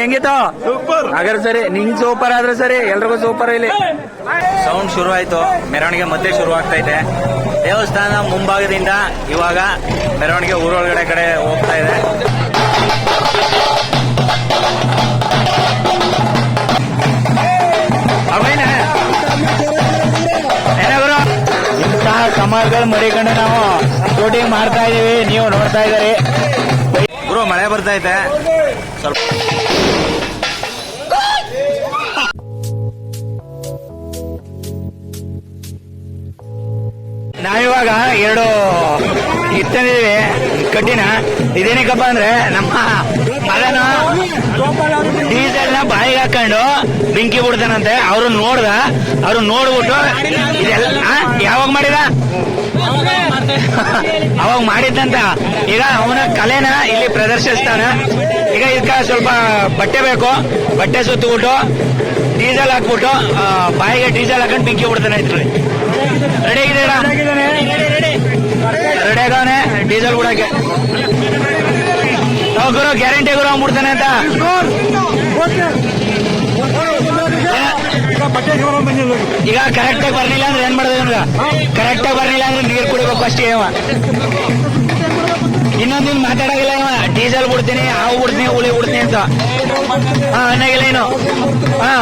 ಹೆಂಗಿತ್ತು? ಸೂಪರ್ ಹಾಗಾದ್ರೆ ಸರಿ ನಿಂಗ್ ಸೂಪರ್ ಆದ್ರೆ ಸರಿ ಎಲ್ರಿಗೂ ಸೂಪರ್ ಇಲ್ಲಿ. ಸೌಂಡ್ ಶುರು ಆಯ್ತು ಮೆರವಣಿಗೆ ಮತ್ತೆ ಶುರು ಆಗ್ತಾ ಇದೆ ದೇವಸ್ಥಾನ ಮುಂಭಾಗದಿಂದ ಇವಾಗ ಮೆರವಣಿಗೆ ಊರೊಳಗಡೆ ಕಡೆ ಹೋಗ್ತಾ ಇದೆ. ಇಂತಹ ಸಮಾಜಗಳು ಮರಿಕೊಂಡು ನಾವು ಶೂಟಿಂಗ್ ಮಾಡ್ತಾ ಇದೀವಿ ನೀವು ನೋಡ್ತಾ ಇದ್ದೀರಿ. ಗುರು ಮಳೆ ಬರ್ತಾ ಐತೆ ಸ್ವಲ್ಪ ನಾವಿವಾಗ ಎರಡು ಇತ್ತಂದಿದ್ದೀವಿ ಕಡ್ಡಿನ ಇದೇನಕ್ಕಪ್ಪ ಅಂದ್ರೆ ನಮ್ಮ ಮಗನ ಡೀಸೆಲ್ನ ಬಾಯಿಗೆ ಹಾಕೊಂಡು ಬೆಂಕಿ ಬಿಡ್ತಾನಂತೆ. ಅವ್ರು ನೋಡ್ದ, ಅವ್ರು ನೋಡ್ಬಿಟ್ಟು ಇದೆಲ್ಲ? ಯಾವಾಗ ಮಾಡಿದ? ಅವಾಗ ಮಾಡಿದ್ದಂತ. ಈಗ ಅವನ ಕಲೆನ ಇಲ್ಲಿ ಪ್ರದರ್ಶಿಸ್ತಾನ. ಈಗ ಇದಕ್ಕ ಸ್ವಲ್ಪ ಬಟ್ಟೆ ಬೇಕು. ಬಟ್ಟೆ ಸುತ್ತಬಿಟ್ಟು ಡೀಸೆಲ್ ಹಾಕ್ಬಿಟ್ಟು ಬಾಯಿಗೆ ಡೀಸೆಲ್ ಹಾಕೊಂಡು ಬೆಂಕಿ ಬಿಡ್ತಾನೆ ಇದ್ರಲ್ಲಿ. ರೆಡಿ ಆಗಿದ್ದೀರಾ? ರೆಡಿ ಆಗವನೆ ಡೀಸೆಲ್ ಬಿಡಕ್ಕೆ ಗುರು ಗ್ಯಾರಂಟಿ ಗುರು ಅಂದ್ಬಿಡ್ತಾನೆ ಅಂತ. ಈಗ ಕರೆಕ್ಟ್ ಆಗಿ ಬರ್ಲಿಲ್ಲ ಅಂದ್ರೆ ಏನ್ ಮಾಡೋದು ಇವ್ನಿಗೆ ಕರೆಕ್ಟ್ ಆಗಿ ಬರ್ಲಿಲ್ಲ ಅಂದ್ರೆ ನೀರು ಕುಡಿಬೇಕು ಅಷ್ಟೇ ಇವ. ಇನ್ನೊಂದಿನ ಮಾತಾಡಾಗಿಲ್ಲ ಇವ. ಡೀಸೆಲ್ ಬಿಡ್ತೀನಿ ಹಾವು ಬಿಡ್ತೀನಿ ಉಳಿ ಬಿಡ್ತೀನಿ ಅಂತ. ಹಾ ಅನ್ನಾಗಿಲ್ಲ ಏನು ಹಾ.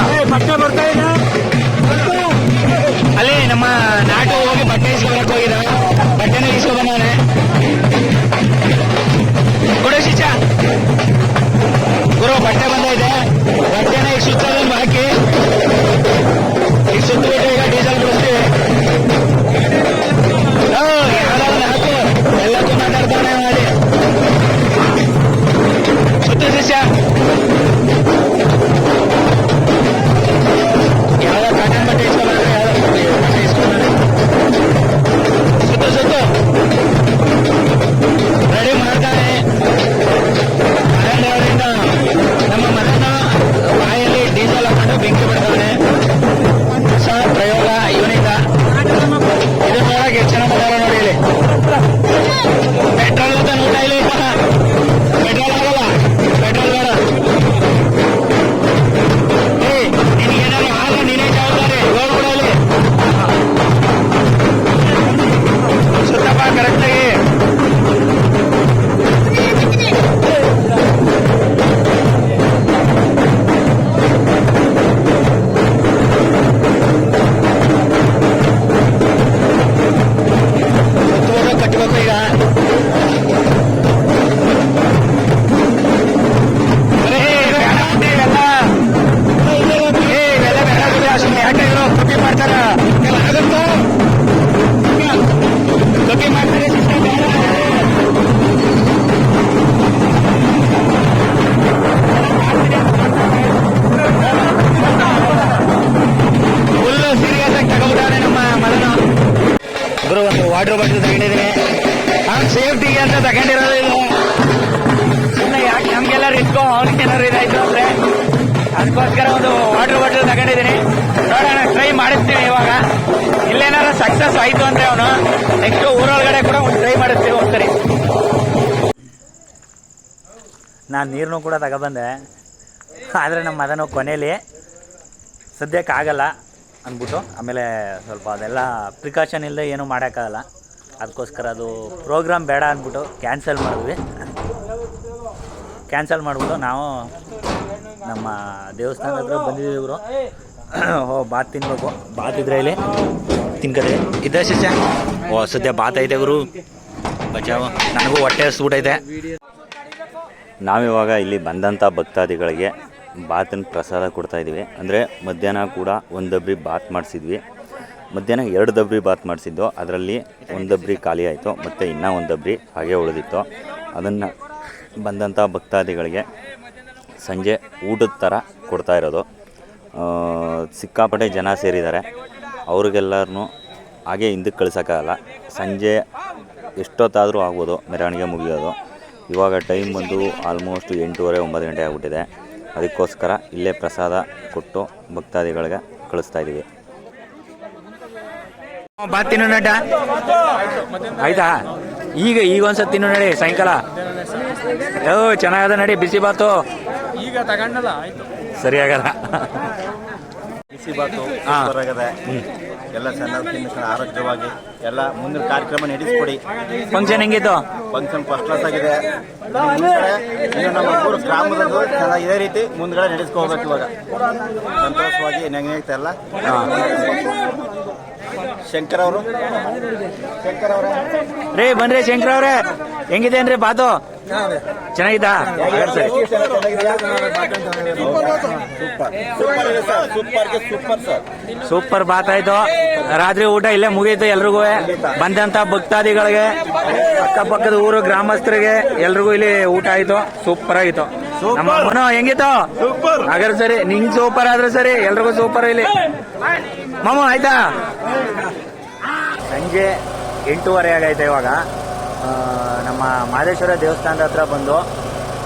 ಊರೊಳಗಡೆ ಕೂಡ ಒಂದು ಟ್ರೈ ಮಾಡಿಸ್ತೀವಿ ಒಂದ್ಸರಿ ನಾನು ನೀರನ್ನು ಕೂಡ ತಗೊಬಂದೆ. ಆದರೆ ನಮ್ಮ ಮದನು ಕೊನೆಯಲ್ಲಿ ಸದ್ಯಕ್ಕೆ ಆಗಲ್ಲ ಅಂದ್ಬಿಟ್ಟು, ಆಮೇಲೆ ಸ್ವಲ್ಪ ಅದೆಲ್ಲ ಪ್ರಿಕಾಷನ್ ಇಲ್ಲದೆ ಏನೂ ಮಾಡೋಕ್ಕಾಗಲ್ಲ. ಅದಕ್ಕೋಸ್ಕರ ಅದು ಪ್ರೋಗ್ರಾಮ್ ಬೇಡ ಅಂದ್ಬಿಟ್ಟು ಕ್ಯಾನ್ಸಲ್ ಮಾಡಿದ್ವಿ. ಕ್ಯಾನ್ಸಲ್ ಮಾಡಿಬಿಟ್ಟು ನಾವು ನಮ್ಮ ದೇವಸ್ಥಾನದ ಹತ್ರ ಬಂದಿದ್ದೀವಿ ಇವರು. ಓ ಬಾತ್ ತಿನ್ಬೇಕು. ಬಾತ್ ಇದ್ರೆ ಇಲ್ಲಿ ತಿನ್ಕದೆ. ಇದ್ದ ಶಿಷ್ಯ. ಓ, ಸದ್ಯ ಬಾತ್ ಐತೆ ಗುರು. ಬಚಾವ. ನನಗೂ ಹೊಟ್ಟೆ ಐತೆ ನಾವಿವಾಗ ಇಲ್ಲಿ ಬಂದಂಥ ಭಕ್ತಾದಿಗಳಿಗೆ ಬಾತಿನ ಪ್ರಸಾದ ಕೊಡ್ತಾ ಇದ್ದೀವಿ. ಅಂದರೆ ಮಧ್ಯಾಹ್ನ ಕೂಡ ಒಂದು ದಬ್ರಿ ಬಾತ್ ಮಾಡಿಸಿದ್ವಿ. ಮಧ್ಯಾಹ್ನ ಎರಡು ದಬ್ರಿ ಬಾತ್ ಮಾಡಿಸಿದ್ದು. ಅದರಲ್ಲಿ ಒಂದು ದಬ್ರಿ ಖಾಲಿ ಆಯಿತು. ಮತ್ತು ಇನ್ನೂ ಒಂದು ದಬ್ರಿ ಹಾಗೆ ಉಳಿದಿತ್ತು. ಅದನ್ನು ಬಂದಂಥ ಭಕ್ತಾದಿಗಳಿಗೆ ಸಂಜೆ ಊಟದ ಥರ ಕೊಡ್ತಾ ಇರೋದು. ಸಿಕ್ಕಾಪಟ್ಟೆ ಜನ ಸೇರಿದ್ದಾರೆ. ಅವ್ರಿಗೆಲ್ಲರನ್ನೂ ಹಾಗೆ ಹಿಂದಕ್ಕೆ ಕಳ್ಸೋಕ್ಕಾಗಲ್ಲ. ಸಂಜೆ ಎಷ್ಟೊತ್ತಾದರೂ ಆಗ್ಬೋದು ಮೆರವಣಿಗೆ ಮುಗಿಯೋದು. ಇವಾಗ ಟೈಮ್ ಬಂದು ಆಲ್ಮೋಸ್ಟ್ ಎಂಟೂವರೆ ಒಂಬತ್ತು ಗಂಟೆ ಆಗಿಬಿಟ್ಟಿದೆ. ಅದಕ್ಕೋಸ್ಕರ ಇಲ್ಲೇ ಪ್ರಸಾದ ಕೊಟ್ಟು ಭಕ್ತಾದಿಗಳಿಗೆ ಕಳಿಸ್ತಾ ಇದ್ದೀವಿ ಬಾತ್ ತಿನ್ನು ನಟ. ಆಯ್ತಾ? ಈಗ ಈಗ ಒಂದ್ಸತಿ ತಿನ್ನು ನಡಿ ಸಾಯಂಕಾಲ. ಓ ಚೆನ್ನಾಗದ ನಡಿ ಬಿಸಿ ಬಾತು. ಈಗ ಈಗ ತಗೊಂಡಲ್ಲ ಆಯ್ತು. ಸರಿ ಆಗಲ್ಲ ಬಿಸಿ ಬಾತು ಹೊರಗದೆ ಎಲ್ಲ ಚೆನ್ನಾಗಿ ತಿನ್ನಿಸ್ಕೊಂಡು ಆರೋಗ್ಯವಾಗಿ ಎಲ್ಲ ಮುಂದಿನ ಕಾರ್ಯಕ್ರಮ ನಡೆಸ್ಕೊಡಿ. ಫಂಕ್ಷನ್ ಹೆಂಗಿತ್ತು? ಫಂಕ್ಷನ್ ಫಸ್ಟ್ ಕ್ಲಾಸ್ ಆಗಿದೆ. ಮುಂದ್ಗಡೆ ನಮ್ಮ ಊರು ಗ್ರಾಮದಲ್ಲೂ ಚೆನ್ನಾಗಿ ಇದೇ ರೀತಿ ಮುಂದ್ಗಡೆ ನಡೆಸ್ಕೋಬೇಕು ಇವಾಗ. ಸಂತೋಷವಾಗಿ ನೆಗೆತ ಎಲ್ಲ. ಶಂಕರ್ ಅವರು. ಶಂಕರ್ ಅವರೇ. ರೇ ಬನ್ರಿ ಶಂಕರ್ ಅವ್ರೆ. ಹೆಂಗಿದೆ ಅಂದ್ರೆ ಬಾತು ಚೆನ್ನಾಗಿದ್ದಾ? ಸರಿ ಸೂಪರ್ ಬಾತ್ ಆಯ್ತು. ರಾತ್ರಿ ಊಟ ಇಲ್ಲೇ ಮುಗೀತು ಎಲ್ರಿಗೂ. ಬಂದಂತ ಭಕ್ತಾದಿಗಳಿಗೆ ಅಕ್ಕಪಕ್ಕದ ಊರು ಗ್ರಾಮಸ್ಥರಿಗೆ ಎಲ್ರಿಗೂ ಇಲ್ಲಿ ಊಟ ಆಯ್ತು. ಸೂಪರ್ ಆಗಿತ್ತು. ನಮ್ಮ ಅಮ್ಮನು ಹೆಂಗಿತ್ತು? ಹಾಗಾದ್ರೆ ಸರಿ ನಿಂಗ್ ಸೂಪರ್ ಆದ್ರೆ ಸರಿ ಎಲ್ರಿಗೂ ಸೂಪರ್ ಇಲ್ಲಿ. ಮಾಮ ಆಯ್ತಾ? ಸಂಜೆ ಎಂಟೂವರೆ ಆಗೈತೆ ಇವಾಗ. ನಮ್ಮ ಮಾದೇಶ್ವರ ದೇವಸ್ಥಾನದ ಹತ್ರ ಬಂದು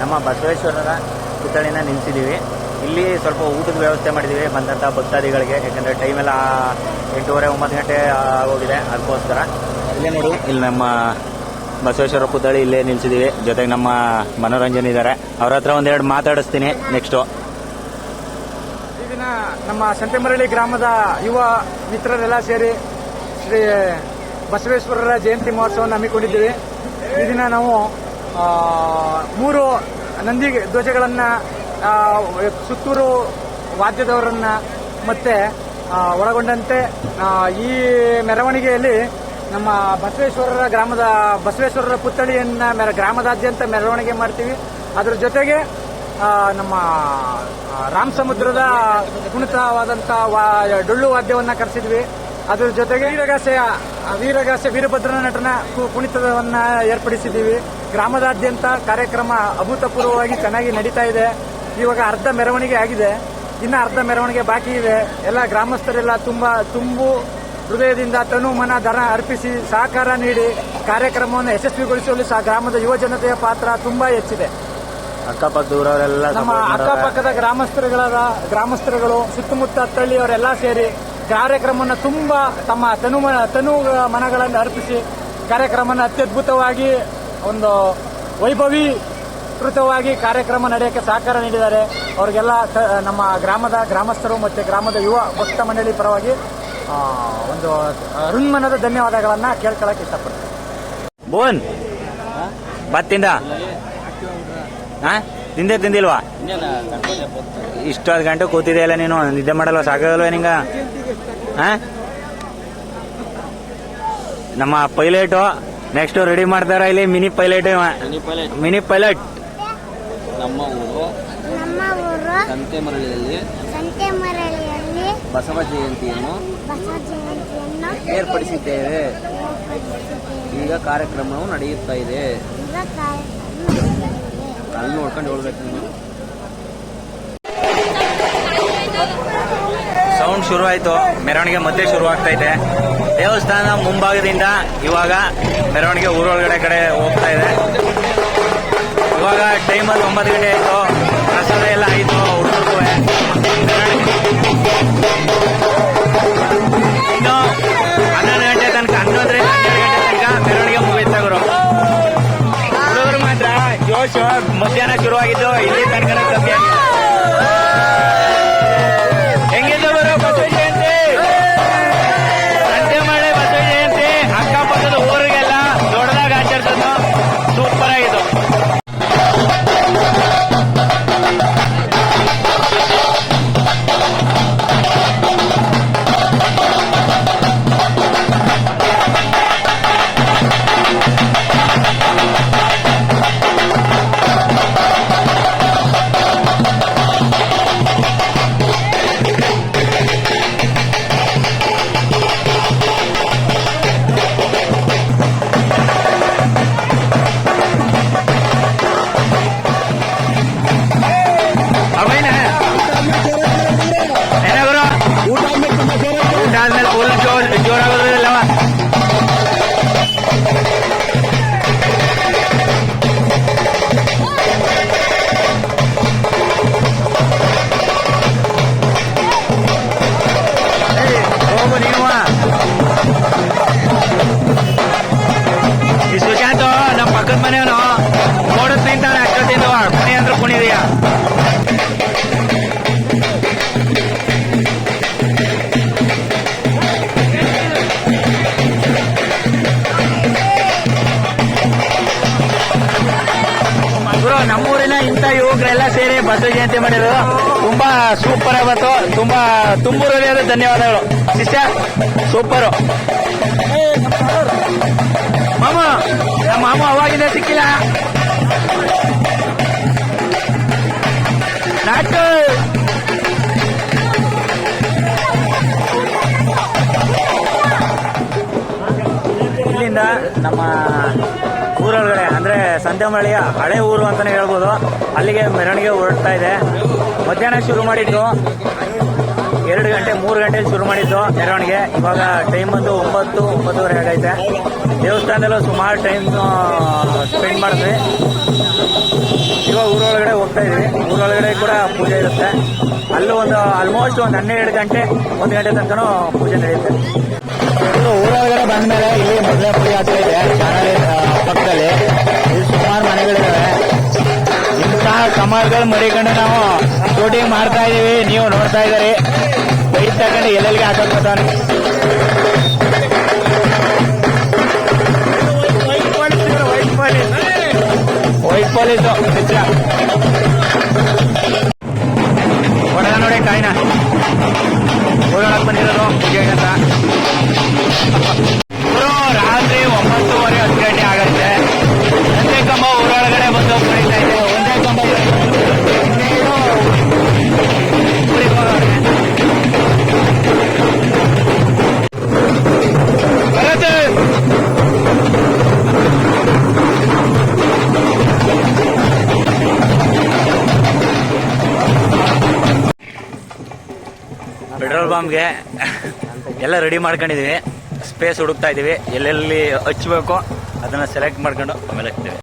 ನಮ್ಮ ಬಸವೇಶ್ವರರ ಪುತ್ಥಳಿನ ನಿಲ್ಸಿದ್ದೀವಿ ಇಲ್ಲಿ ಸ್ವಲ್ಪ ಊಟದ ವ್ಯವಸ್ಥೆ ಮಾಡಿದ್ದೀವಿ ಬಂದಂಥ ಭಕ್ತಾದಿಗಳಿಗೆ. ಯಾಕಂದರೆ ಟೈಮೆಲ್ಲ ಎಂಟೂವರೆ ಒಂಬತ್ತು ಗಂಟೆ ಆಗೋಗಿದೆ ಅದಕ್ಕೋಸ್ಕರ. ಇಲ್ಲೇ ನೋಡಿ ಇಲ್ಲಿ ನಮ್ಮ ಬಸವೇಶ್ವರ ಪುತ್ಥಳಿ ಇಲ್ಲೇ ನಿಲ್ಸಿದ್ದೀವಿ ಜೊತೆಗೆ ನಮ್ಮ ಮನೋರಂಜನ್ ಇದ್ದಾರೆ ಅವ್ರ ಹತ್ರ ಒಂದೆರಡು ಮಾತಾಡಿಸ್ತೀನಿ ನೆಕ್ಸ್ಟು ಈ ದಿನ ನಮ್ಮ ಸಂತೆಮರಳ್ಳಿ ಗ್ರಾಮದ ಯುವ ಮಿತ್ರರೆಲ್ಲ ಸೇರಿ ಶ್ರೀ ಬಸವೇಶ್ವರರ ಜಯಂತಿ ಮಹೋತ್ಸವವನ್ನು ಹಮ್ಮಿಕೊಂಡಿದ್ದೀವಿ. ಈ ದಿನ ನಾವು ಮೂರು ನಂದಿ ಧ್ವಜಗಳನ್ನು ಸುತ್ತೂರು ವಾದ್ಯದವರನ್ನು ಮತ್ತೆ ಒಳಗೊಂಡಂತೆ ಈ ಮೆರವಣಿಗೆಯಲ್ಲಿ ನಮ್ಮ ಬಸವೇಶ್ವರರ ಗ್ರಾಮದ, ಬಸವೇಶ್ವರರ ಪುತ್ಥಳಿಯನ್ನು ಮೆರ, ಗ್ರಾಮದಾದ್ಯಂತ ಮೆರವಣಿಗೆ ಮಾಡ್ತೀವಿ. ಅದರ ಜೊತೆಗೆ ನಮ್ಮ ರಾಮಸಮುದ್ರದ ರಾಮ್ ಸಮುದ್ರದ ಕುಣಿತವಾದಂಥ ಡೊಳ್ಳು ವಾದ್ಯವನ್ನ ಕರೆಸಿದ್ವಿ. ಅದ್ರ ಜೊತೆಗೆ ವೀರಗಾಸೆ ವೀರಗಾಸೆ ವೀರಭದ್ರ ನಟನ ಕುಣಿತವನ್ನ ಏರ್ಪಡಿಸಿದ್ದೀವಿ. ಗ್ರಾಮದಾದ್ಯಂತ ಕಾರ್ಯಕ್ರಮ ಅಭೂತಪೂರ್ವವಾಗಿ ಚೆನ್ನಾಗಿ ನಡೀತಾ ಇದೆ. ಇವಾಗ ಅರ್ಧ ಮೆರವಣಿಗೆ ಆಗಿದೆ. ಇನ್ನ ಅರ್ಧ ಮೆರವಣಿಗೆ ಬಾಕಿ ಇದೆ. ಎಲ್ಲ ಗ್ರಾಮಸ್ಥರೆಲ್ಲ ತುಂಬಾ ತುಂಬು ಹೃದಯದಿಂದ ತನು ಮನ ದರ ಅರ್ಪಿಸಿ ಸಹಕಾರ ನೀಡಿ ಕಾರ್ಯಕ್ರಮವನ್ನು ಯಶಸ್ವಿಗೊಳಿಸುವಲ್ಲಿ ಸಹ ಗ್ರಾಮದ ಯುವ ಜನತೆಯ ಪಾತ್ರ ತುಂಬಾ ಹೆಚ್ಚಿದೆ. ನಮ್ಮ ಅಕ್ಕಪಕ್ಕದ ಗ್ರಾಮಸ್ಥರುಗಳಾದ ಗ್ರಾಮಸ್ಥರುಗಳು ಸುತ್ತಮುತ್ತ ತಳ್ಳಿಯವರೆಲ್ಲ ಸೇರಿ ಕಾರ್ಯಕ್ರಮವನ್ನು ತುಂಬ ತಮ್ಮ ತನು ತನು ಮನಗಳನ್ನು ಅರ್ಪಿಸಿ ಕಾರ್ಯಕ್ರಮವನ್ನು ಅತ್ಯದ್ಭುತವಾಗಿ ಒಂದು ವೈಭವೀಕೃತವಾಗಿ ಕಾರ್ಯಕ್ರಮ ನಡೆಯೋಕ್ಕೆ ಸಹಕಾರ ನೀಡಿದ್ದಾರೆ. ಅವರಿಗೆಲ್ಲ ನಮ್ಮ ಗ್ರಾಮದ ಗ್ರಾಮಸ್ಥರು ಮತ್ತು ಗ್ರಾಮದ ಯುವ ಭಕ್ತ ಮಂಡಳಿ ಪರವಾಗಿ ಒಂದು ಋಣ್ಮನದ ಧನ್ಯವಾದಗಳನ್ನು ಕೇಳ್ಕೊಳ್ಳೋಕೆ ಇಷ್ಟಪಡ್ತೀನಿ. ಬೋನ್ ಬತ್ತಿಂದ ಹಾ ತಿಂದೆ ತಿಂದಿಲ್ವಾ? ಇಷ್ಟೊಂದು ಗಂಟೆ ಕೂತಿದೆಯಲ್ಲ ನೀನು? ನಿದ್ದೆ ಮಾಡಲ್ವಾ? ಸಾಕಾಗಲ್ವ ನಿಂಗ? ಹಾ ನಮ್ಮ ಪೈಲಟು ನೆಕ್ಸ್ಟ್ ರೆಡಿ ಮಾಡ್ತಾರ ಇಲ್ಲಿ ಮಿನಿ ಪೈಲಟ್ ಮಿನಿ ಪೈಲಟ್. ನಮ್ಮ ಊರು ಸಂತೆಮರಳಿಯಲ್ಲಿ ಬಸವ ಜಯಂತಿಯನ್ನು ಬಸವ ಜಯಂತಿಯನ್ನು ಏರ್ಪಡಿಸಿದ್ದೇವೆ. ಈಗ ಕಾರ್ಯಕ್ರಮವು ನಡೆಯುತ್ತಾ ಇದೆ. ಅಲ್ಲಿ ನೋಡ್ಕೊಂಡು ಹೇಳ್ಬೇಕು ನೀನು ಸೌಂಡ್ ಶುರು ಆಯ್ತು ಮೆರವಣಿಗೆ ಮತ್ತೆ ಶುರು ಆಗ್ತಾ ಇದೆ ದೇವಸ್ಥಾನ ಮುಂಭಾಗದಿಂದ ಇವಾಗ ಮೆರವಣಿಗೆ ಊರೊಳಗಡೆ ಕಡೆ ಹೋಗ್ತಾ ಇದೆ. ಇವಾಗ ಟೈಮ್ ಅಲ್ಲಿ ಒಂಬತ್ತು ಗಂಟೆ ಆಯ್ತು. ಪ್ರಸಾದ ಎಲ್ಲ ಆಯ್ತು. ಹುಡುಗರು ಮಧ್ಯಾಹ್ನ ಶುರುವಾಗಿದ್ದು ಇಲ್ಲಿ ಧನ್ಯವಾದಗಳು. ಶಿಷ್ಯ ಸೂಪರು ಮಾಮ ಮಾಮ ಅವಾಗಿದೆ ಸಿಕ್ಕಿಲ್ಲ. ನಾಟು ಇಲ್ಲಿಂದ ನಮ್ಮ ಊರೊಳಗಡೆ, ಅಂದ್ರೆ ಸಂತೆಮಳಿಯ ಹಳೆ ಊರು ಅಂತಾನೆ ಹೇಳ್ಬೋದು. ಅಲ್ಲಿಗೆ ಮೆರವಣಿಗೆ ಹೊರಡ್ತಾ ಇದೆ. ಮಧ್ಯಾಹ್ನ ಶುರು ಮಾಡಿದ್ದು. ಎರಡು ಗಂಟೆ, ಮೂರು ಗಂಟೆಗೆ ಶುರು ಮಾಡಿದ್ದು ಮೆರವಣಿಗೆ. ಇವಾಗ ಟೈಮ್ ಬಂದು ಒಂಬತ್ತು, ಒಂಬತ್ತುವರೆ ಆಗೈತೆ. ದೇವಸ್ಥಾನದಲ್ಲೂ ಸುಮಾರು ಟೈಮ್ ಸ್ಪೆಂಡ್ ಮಾಡಿದ್ವಿ. ಇವಾಗ ಊರೊಳಗಡೆ ಹೋಗ್ತಾ ಇದ್ವಿ. ಊರೊಳಗಡೆ ಕೂಡ ಪೂಜೆ ಇರುತ್ತೆ. ಅಲ್ಲೂ ಒಂದು ಆಲ್ಮೋಸ್ಟ್ ಒಂದು ಹನ್ನೆರಡು ಗಂಟೆ, ಒಂದು ಗಂಟೆ ತನಕ ಪೂಜೆ ನಡೆಯುತ್ತೆ. ಊರೊಳಗಡೆ ಬಂದ ಮೇಲೆ ಇಲ್ಲಿ ಮೊದಲೇ ಆಗ್ತಾ ಇದೆ. ಪಕ್ಕದಲ್ಲಿ. ಇಲ್ಲಿ ಸುಮಾರು ಮನೆಗಳಿದಾವೆ. ಇಂತಹ ಕಮಲ್ಗಳು ಮರಿಕೊಂಡು ನಾವು ಶೂಟಿಂಗ್ ಮಾಡ್ತಾ ಇದೀವಿ. ನೀವು ನೋಡ್ತಾ ಇದ್ದಾರೆ. ಬೈಕ್ ತಗೊಂಡು ಎಲ್ಲೆಲ್ಲಿಗೆ ಹಾಕಕ್ ಬರ್ತಾನೆ ವೈಟ್ ಪೊಲೀಸು. ಚಿತ್ರ ಹೊಡೆದ ನೋಡಿ ಕಾಯಿನ. ಓಡಾಡಕ್ ಬಂದಿರೋದು. ಅಂತ. ಪೆಟ್ರೋಲ್ ಬಾಂಬ್ಗೆ ಎಲ್ಲ ರೆಡಿ ಮಾಡ್ಕೊಂಡಿದೀವಿ. ಸ್ಪೇಸ್ ಹುಡುಕ್ತಾ ಇದ್ದೀವಿ ಎಲ್ಲೆಲ್ಲಿ ಹಚ್ಚಬೇಕು ಅದನ್ನ ಸೆಲೆಕ್ಟ್ ಮಾಡ್ಕೊಂಡು ಆಮೇಲೆ ಹಚ್ತೀವಿ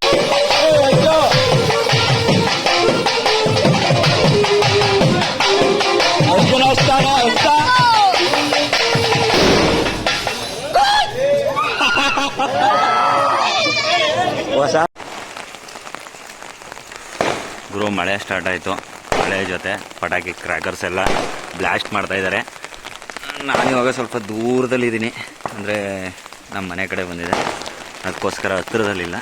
ಹೊಸ ಗುರು, ಮಳೆ ಸ್ಟಾರ್ಟ್ ಆಯಿತು. ಮಳೆ ಜೊತೆ, ಪಟಾಕಿ ಕ್ರ್ಯಾಕರ್ಸ್ ಎಲ್ಲ ಬ್ಲಾಸ್ಟ್ ಮಾಡ್ತಾ ಇದ್ದಾರೆ ನಾನು ಇವಾಗ ಸ್ವಲ್ಪ ದೂರದಲ್ಲಿದ್ದೀನಿ. ಅಂದರೆ ನಮ್ಮ ಮನೆ ಕಡೆ ಬಂದಿದೆ. ಅದಕ್ಕೋಸ್ಕರ ಹತ್ತಿರದಲ್ಲಿಲ್ಲ.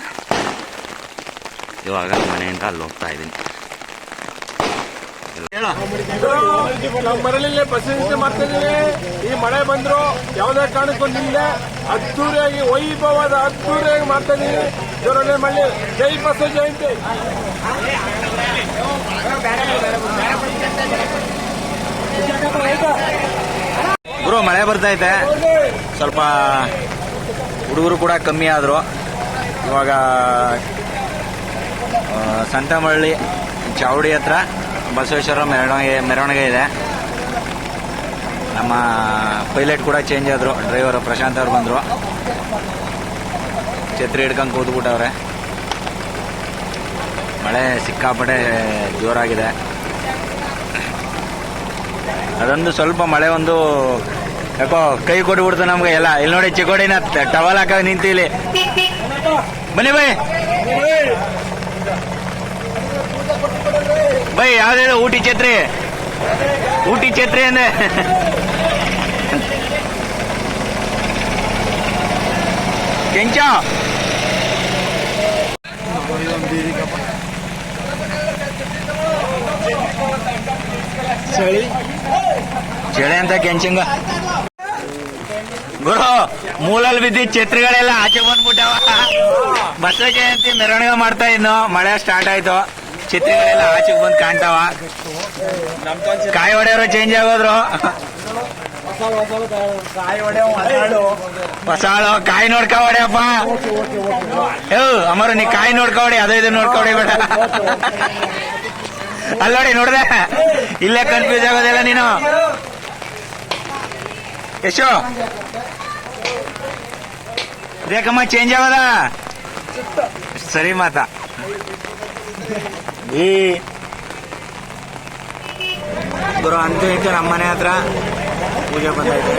ಇವಾಗ ಮನೆಯಿಂದ ಅಲ್ಲಿ ಹೋಗ್ತಾ ಇದ್ದೀನಿ. ನಾವು ಮರಳಿಲ್ಲೇ ಪ್ರಶಂಸೆ ಮಾಡ್ತಿದ್ದೀವಿ ಈ ಮಳೆ ಬಂದ್ರು ಯಾವುದೇ ಕಾರಣಕ್ಕೂ ನಿಲ್ಲದೆ ಅದ್ದೂರಿಯಾಗಿ ವೈಭವದ ಅದ್ದೂರಿಯಾಗಿ ಮಾಡ್ತಾ ಇದೀವಿ ಜೈ ಬಸವ ಜಯಂತಿ. ಗುರು, ಮಳೆ ಬರ್ತಾ ಐತೆ ಸ್ವಲ್ಪ ಹುಡುಗರು ಕೂಡ ಕಮ್ಮಿ ಆದರು. ಇವಾಗ ಸಂತಮಳ್ಳಿ ಚಾವಡಿ ಹತ್ರ ಬಸವೇಶ್ವರ ಮೆರವಣಿಗೆ ಮೆರವಣಿಗೆ ಇದೆ. ನಮ್ಮ ಪೈಲಟ್ ಕೂಡ ಚೇಂಜ್ ಆದರು. ಡ್ರೈವರ್ ಪ್ರಶಾಂತ್ ಅವ್ರು ಬಂದರು. ಛತ್ರಿ ಹಿಡ್ಕೊಂಡು ಕೂತ್ಬಿಟ್ಟವ್ರೆ. ಮಳೆ ಸಿಕ್ಕಾಪಡೆ ಜೋರಾಗಿದೆ. ಅದೊಂದು ಸ್ವಲ್ಪ ಮಳೆ ಒಂದು ಯಾಕೋ ಕೈ ಕೊಟ್ಬಿಡ್ತು ನಮ್ಗೆ ಎಲ್ಲ. ಇಲ್ಲಿ ನೋಡಿ ಚಿಕ್ಕೋಡಿನ ಟವಲ್ ಹಾಕ ನಿಂತು ಬನ್ನಿ ಬೈ. ಬೈ, ಯಾವ್ದು ಊಟಿ ಛತ್ರಿ. ಊಟಿ ಛತ್ರಿ ಅಂದೆ. ಕೆಂಚ. ಚಳಿ ಅಂತ ಕೆಂಚಿಂಗ. ಗುರು ಮೂಲಲ್ಲಿ ಬಿದ್ದಿದ್ದ ಛತ್ರಿಗಳೆಲ್ಲ ಆಚೆ ಬಂದ್ಬಿಟ್ಟವ. ಬಸವ ಜಯಂತಿ ಮೆರವಣಿಗೆ ಮಾಡ್ತಾ ಇನ್ನು ಮಳೆ ಸ್ಟಾರ್ಟ್ ಆಯ್ತು. ಛತ್ರಿಗಳೆಲ್ಲ ಆಚೆಗೆ ಬಂದು ಕಾಣ್ತಾವ. ಕಾಯಿ ಹೊಡೆಯವರು ಚೇಂಜ್ ಆಗೋದ್ರು. ಹೊಸಾಳು, ಕಾಯಿ ನೋಡ್ಕ ಹೊಡೆಯಪ್ಪ ಅಮರು, ನೀ ಕಾಯಿ ನೋಡ್ಕ ಅದೇ ಅದು ಇದು ನೋಡ್ಕ ಹೊಡಿಬೇಡ ಅಲ್ಲ ನೋಡಿ, ನೋಡ್ದೆ. ಇಲ್ಲೇ ಕನ್ಫ್ಯೂಸ್ ಆಗೋದಿಲ್ಲ ನೀನು. ಯಶೋ. ಬೇಕಮ್ಮ ಚೇಂಜ್ ಆಗೋದ? ಸರಿ, ಮಾತಾ. ಈ. ಗುರು ಅಂತೂ ಇತ್ತು ನಮ್ಮ ಮನೆ ಹತ್ರ ಪೂಜೆ ಬಂದೈತೆ.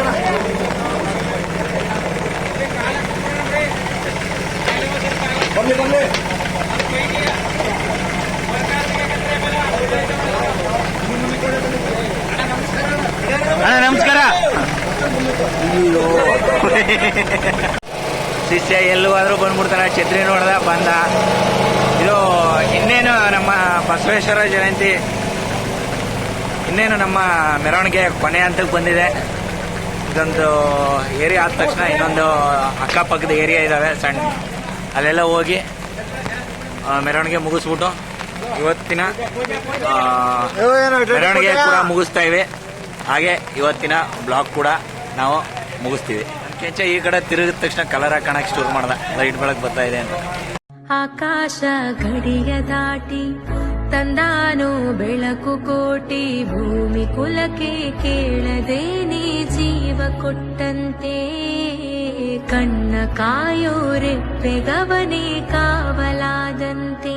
ಅಣ್ಣ ನಮಸ್ಕಾರ. ಶಿಷ್ಯ ಎಲ್ಲೂ ಆದ್ರೂ ಬಂದ್ಬಿಡ್ತಾನೆ ಛತ್ರಿ ನೋಡ್ದ, ಬಂದ. ಇದು ಇನ್ನೇನು ನಮ್ಮ ಬಸವೇಶ್ವರ ಜಯಂತಿ, ಇನ್ನೇನು ನಮ್ಮ ಮೆರವಣಿಗೆ ಕೊನೆ ಹಂತಕ್ಕೆ ಬಂದಿದೆ. ಇದೊಂದು ಏರಿಯಾ ಆದ ತಕ್ಷಣ ಇನ್ನೊಂದು ಅಕ್ಕಪಕ್ಕದ ಏರಿಯಾ ಇದ್ದಾವೆ ಸಣ್ಣ ಅಲ್ಲೆಲ್ಲ ಹೋಗಿ ಮೆರವಣಿಗೆ ಮುಗಿಸ್ಬಿಟ್ಟು ಇವತ್ತಿನ ಆ, ಮೆರವಣಿಗೆ ಕೂಡ ಮುಗಿಸ್ತಾ ಇವೆ. ಹಾಗೆ ಇವತ್ತಿನ ಬ್ಲಾಗ್ ಕೂಡ ನಾವು ಮುಗಿಸ್ತೀವಿ. ಕೆಂಚ ಈ ಕಡೆ ತಿರುಗಿದ ತಕ್ಷಣ ಕಲರ್ ಹಾಕೋಣಕ್ಕೆ ಶುರು ಮಾಡ್ದ. ಲೈಟ್ ಬೆಳಕ್ ಬರ್ತಾ ಇದೆ ಅಂತ. ಆಕಾಶ ಗಡಿಯ ದಾಟಿ ತಂದಾನು ಬೆಳಕು ಕೋಟಿ ಭೂಮಿ ಕುಲಕ್ಕೆ ಕೇಳದೆ ನೀ ಜೀವ ಕೊಟ್ಟಂತೆ. ಕಣ್ಣ ಕಾಯೋ ರೆಪ್ಪೆಗವನೇ ಕಾವಲಾದಂತೆ.